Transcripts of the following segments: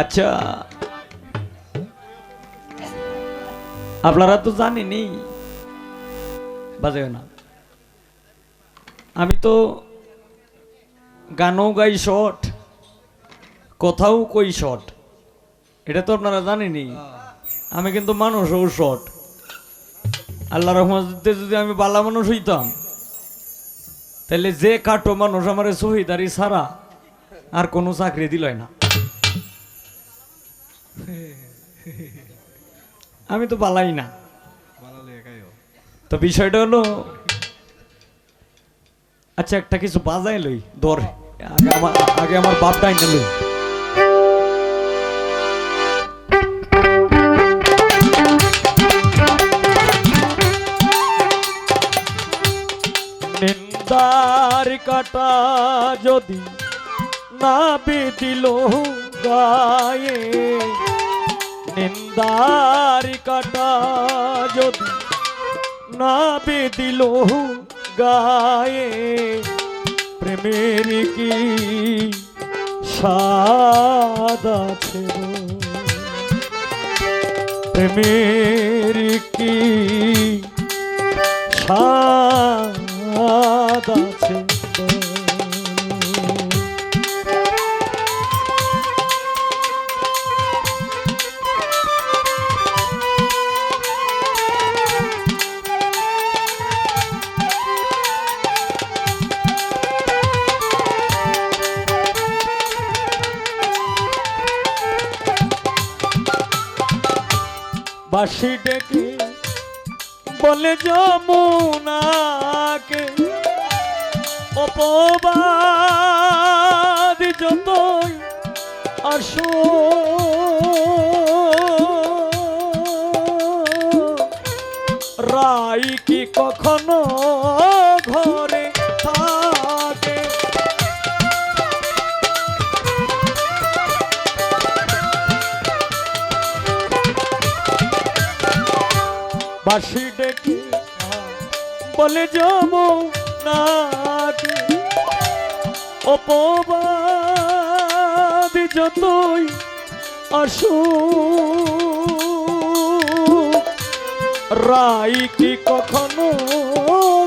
আচ্ছা। আপনারা তো জানেনই বাজে না। আমি তো গানও গাই শট কথাও কই শট এটা তো আপনারা জানেনই, আমি কিন্তু মানুষও শর্ট। আল্লাহ রহমতে যদি আমি বালা মানুষ হইতাম, তাহলে যে কাটো মানুষ আমার শহীদারি ছাড়া আর কোনো চাকরি দিল না। আমি তো পালাই না। তো বিষয়টা হলো আচ্ছা একটা কিছু বাজাই লই ধর। আগে আমার আগে আমার বাপ ডাইনা লই। নিন্দার কাটা যদি না বেদিল গায়ে নিন্দার কাটা যদি না বেদিল গায়ে প্রেমের কি স্বাদ আছে প্রেমের কি স্বাদ বাসি ডেকে বলে যমুনাকে অপবাদ যতই আসো। রাই কি কখনো ঘরে বাসি ডেকে বলে জম নাকি অপবাদ যতই আসু রাই কি কখনো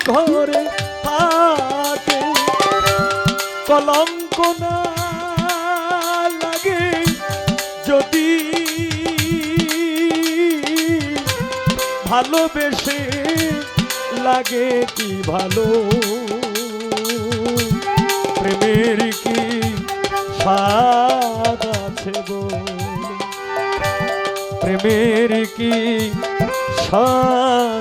ঘরে থাকে? কলঙ্ক না ভালোবেসে লাগে কি ভালো? প্রেমের কি স্বাদ আছে গো প্রেমের কি স্বাদ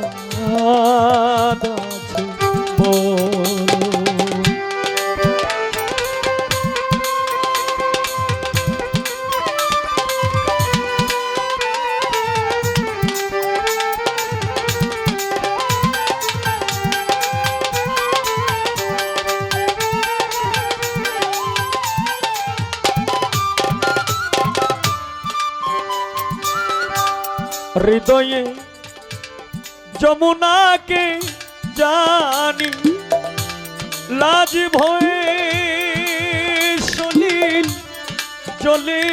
হৃদয়ে যমুনাকে জানি লাজ ভয়ে সলিল চলে।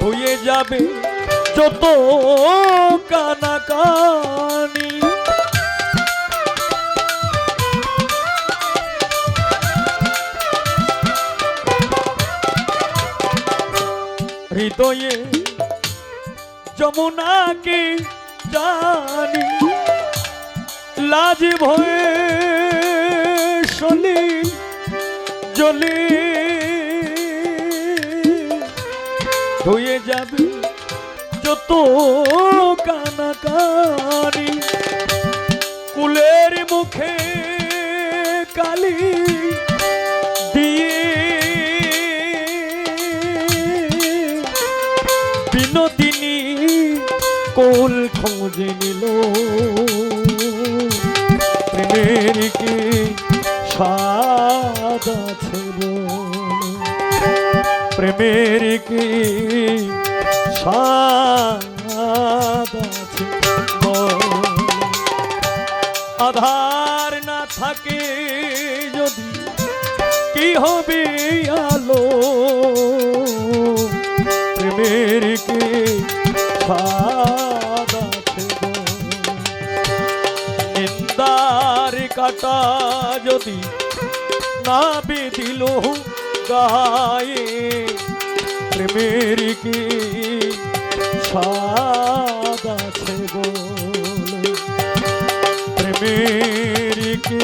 ধুয়ে যাবে যত কানাকানি। হৃদয়ে যমুনা যমুনাকে জানি, লাজ ভয়ে সলি জলে ধুয়ে যাবে যত কানাকানি, কুলের মুখে কালি বিনোদিনী কোল খোঁজে নিল প্রেমের কি স্বাদ আছে? প্রেমের কি স্বাদ আছে? আধার না থাকে যদি কি হবে আলো প্রেমের কি? নিন্দার কাটা যদি না বেদিল গায়ে প্রেমের কি আছে বলো প্রেমের কি